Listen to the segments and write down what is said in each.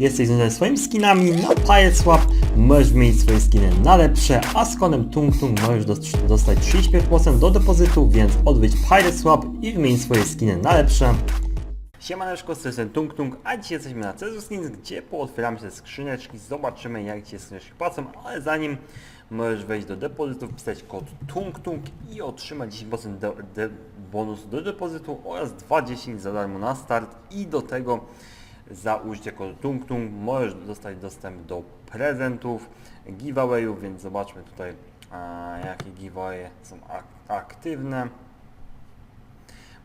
Jesteś związany swoimi skinami na Pirate Swap, możesz wymienić swoje skiny na lepsze, a z kodem Tung Tung możesz dos- dostać 35% do depozytu, więc odwiedź Pirate Swap i wymień swoje skiny na lepsze. Siemaneczko, z tym Tung Tung, a dzisiaj jesteśmy na Cezu Skins, gdzie pootwieramy te skrzyneczki, zobaczymy jak Ci skrzyneczki płacą, ale zanim możesz wejść do depozytu, wpisać kod Tung Tung i otrzymać 10% do, de, bonus do depozytu oraz 20 za darmo na start i do tego za użycie kodu Tung Tung możesz dostać dostęp do prezentów, giveawayów, więc zobaczmy tutaj jakie giveawaye są ak aktywne.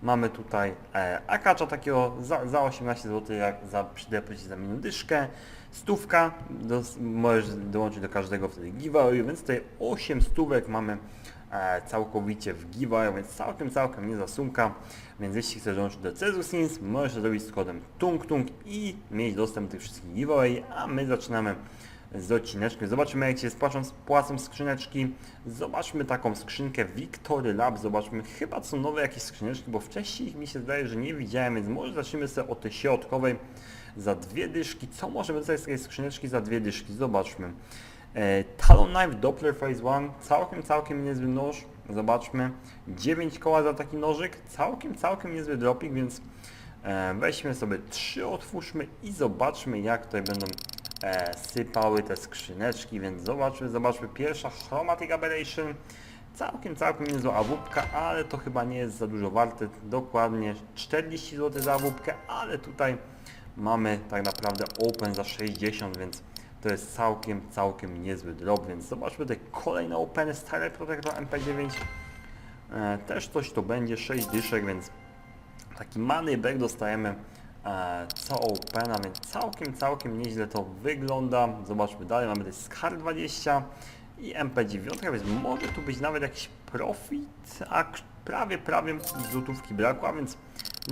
Mamy tutaj e, akacza takiego za, za 18 zł jak za przy za minudyszkę. Stówka, do, możesz dołączyć do każdego wtedy giveawayu, więc tutaj 8 stówek mamy e, całkowicie w giveaway, więc całkiem, całkiem nie sumka. Więc jeśli chcesz dołączyć do Cezu możesz to zrobić z kodem Tung Tung i mieć dostęp do tych wszystkich giveaway, a my zaczynamy z odcineczkiem. Zobaczymy jak się spłacą, spłacą skrzyneczki. Zobaczmy taką skrzynkę Victory Lab. Zobaczmy, chyba są nowe jakieś skrzyneczki, bo wcześniej mi się zdaje, że nie widziałem, więc może zacznijmy sobie od tej środkowej za dwie dyszki. Co możemy dostać z tej skrzyneczki za dwie dyszki? Zobaczmy. E, Talon Knife Doppler Phase 1, całkiem, całkiem niezły nóż. Zobaczmy. 9 koła za taki nożyk, całkiem, całkiem niezły dropik, więc e, weźmy sobie trzy, otwórzmy i zobaczmy jak tutaj będą e, sypały te skrzyneczki, więc zobaczmy, zobaczmy. Pierwsza Chromatic Aberration, całkiem, całkiem niezła awupka, ale to chyba nie jest za dużo warte, dokładnie 40 zł za awupkę, ale tutaj mamy tak naprawdę open za 60, więc to jest całkiem, całkiem niezły drop, więc zobaczmy tutaj kolejne openy, Style Protector MP9, e, też coś to będzie, 6 dyszek, więc taki money back dostajemy co opena, więc całkiem, całkiem nieźle to wygląda. Zobaczmy dalej, mamy tutaj Scar 20 i MP9, więc może tu być nawet jakiś profit, a prawie, prawie złotówki brakło, a więc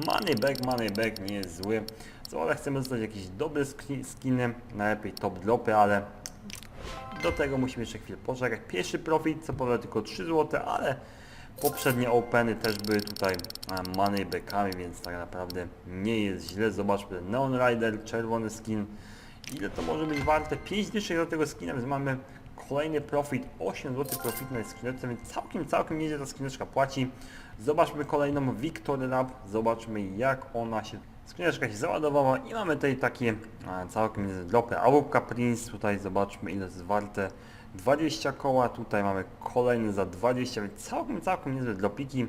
money back, money back nie jest zły. Co, ale chcemy dostać jakieś dobre ski- skiny, najlepiej top dropy, ale do tego musimy jeszcze chwilę poczekać. Pierwszy profit, co prawda tylko 3 zł, ale poprzednie openy też były tutaj e, moneybackami, więc tak naprawdę nie jest źle. Zobaczmy Neon Rider, czerwony skin. Ile to może być warte? 5 dyszek do tego skina, więc mamy kolejny profit, 8 zł profit na skrzyneczce, więc całkiem, całkiem nieźle ta skrzyneczka płaci. Zobaczmy kolejną Victory Lab, zobaczmy jak ona się Skrzyneczka się załadowała i mamy tutaj takie a, całkiem niezłe dropy. Awupka Prince, tutaj zobaczmy ile jest warte. 20 koła, tutaj mamy kolejny za 20, więc całkiem, całkiem niezłe dropiki.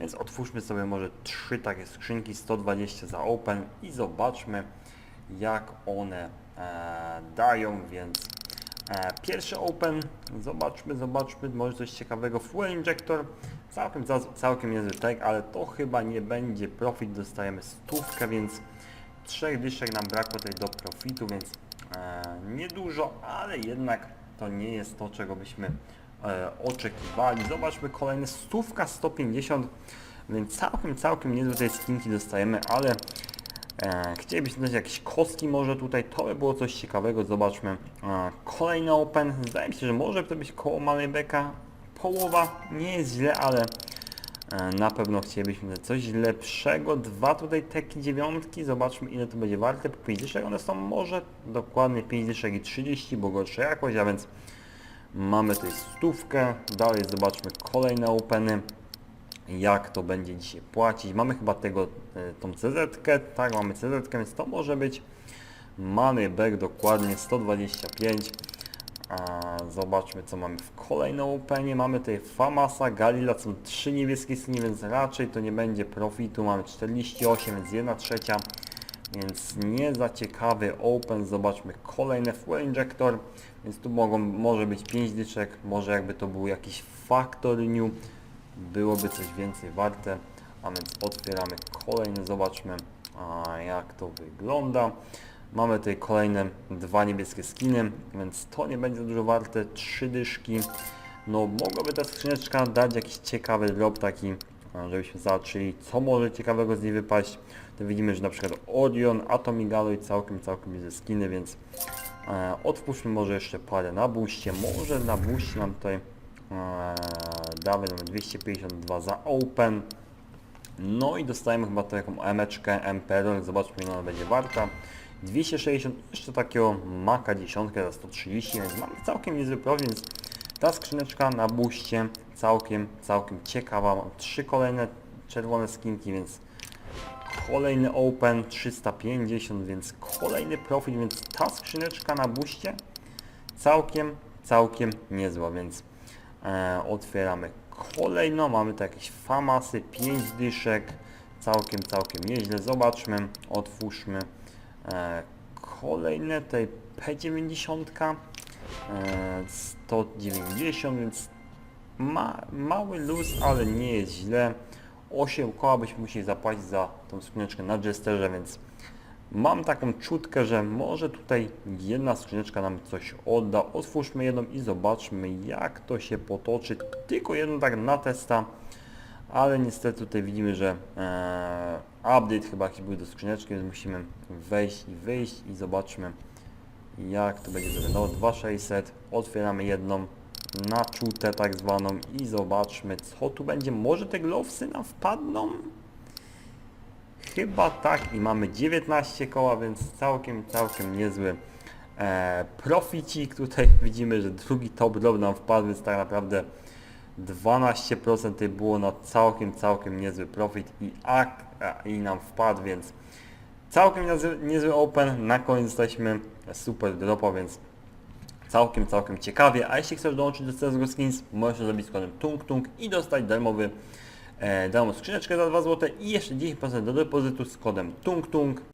Więc otwórzmy sobie może trzy takie skrzynki, 120 za open i zobaczmy jak one e, dają, więc e, pierwszy open, zobaczmy, zobaczmy, może coś ciekawego, fuel injector, całkiem, cał- całkiem niezły tag, ale to chyba nie będzie profit, dostajemy stówkę, więc trzech dyszek nam brakło tutaj do profitu, więc e, niedużo, ale jednak to nie jest to, czego byśmy e, oczekiwali. Zobaczmy kolejne stówka 150, więc całkiem, całkiem niezłe tej skinki dostajemy, ale E, chcielibyśmy dać jakieś kostki może tutaj, to by było coś ciekawego, zobaczmy. E, kolejny open, zdaje mi się, że może to być koło Malebeka. Połowa, nie jest źle, ale na pewno chcielibyśmy coś lepszego. Dwa tutaj teki dziewiątki, zobaczmy ile to będzie warte. Po 5 dyszek one są może dokładnie 5 dyszek i 30, bo gorsza jakość, a więc mamy tutaj stówkę. Dalej zobaczmy kolejne openy jak to będzie dzisiaj płacić. Mamy chyba tego, e, tą CZ-kę, tak, mamy CZ-kę, więc to może być money back dokładnie 125. A, zobaczmy co mamy w kolejnym openie. Mamy tutaj Famasa, Galila, są trzy niebieskie skiny, więc raczej to nie będzie profitu. Mamy 48, więc 1 trzecia. Więc nie za ciekawy open. Zobaczmy kolejne fuel injector. Więc tu mogą, może być 5 dyczek, może jakby to był jakiś factory new byłoby coś więcej warte, a więc otwieramy kolejny, zobaczmy a, jak to wygląda. Mamy tutaj kolejne dwa niebieskie skiny, więc to nie będzie dużo warte, trzy dyszki. No mogłaby ta skrzyneczka dać jakiś ciekawy drop taki, a, żebyśmy zobaczyli co może ciekawego z niej wypaść. To widzimy, że na przykład Orion, Atomic Alloy całkiem, całkiem niezłe skiny, więc e, może jeszcze parę na buście. Może na buście nam tutaj Eee, damy numer 252 za open. No i dostajemy chyba taką emeczkę Emperor. Zobaczmy ile ona będzie warta. 260, jeszcze takiego Maka 10 za 130, więc mamy całkiem niezły profil, więc ta skrzyneczka na buście całkiem, całkiem ciekawa. Mam trzy kolejne czerwone skinki, więc kolejny Open 350, więc kolejny profil, więc ta skrzyneczka na buście całkiem, całkiem niezła, więc e, otwieramy kolejną, mamy tu jakieś famasy, 5 dyszek, całkiem, całkiem nieźle, zobaczmy, otwórzmy kolejne, tutaj P90, e, 190, więc ma, mały luz, ale nie jest źle. 8 koła byśmy musieli zapłacić za tą skrzyneczkę na Jesterze, więc mam taką czutkę, że może tutaj jedna skrzyneczka nam coś odda. Otwórzmy jedną i zobaczmy jak to się potoczy. Tylko jedną tak na testa, ale niestety tutaj widzimy, że e, update chyba jakiś był do skrzyneczki, więc musimy wejść i wyjść i zobaczmy jak to będzie wyglądało. 2600, otwieramy jedną na czutę tak zwaną i zobaczmy co tu będzie. Może te glowsy nam wpadną? Chyba tak i mamy 19 koła, więc całkiem, całkiem niezły e, proficik. Tutaj widzimy, że drugi top drop nam wpadł, więc tak naprawdę 12% tej było na całkiem, całkiem niezły profit i, ak, i nam wpadł, więc całkiem niezły, open. Na koniec jesteśmy super dropa, więc całkiem, całkiem ciekawie. A jeśli chcesz dołączyć do CSGO Skins, możesz zrobić z kodem TUNG TUNG i dostać darmowy, e, darmową skrzyneczkę za 2 zł i jeszcze 10% do depozytu z kodem TUNG TUNG.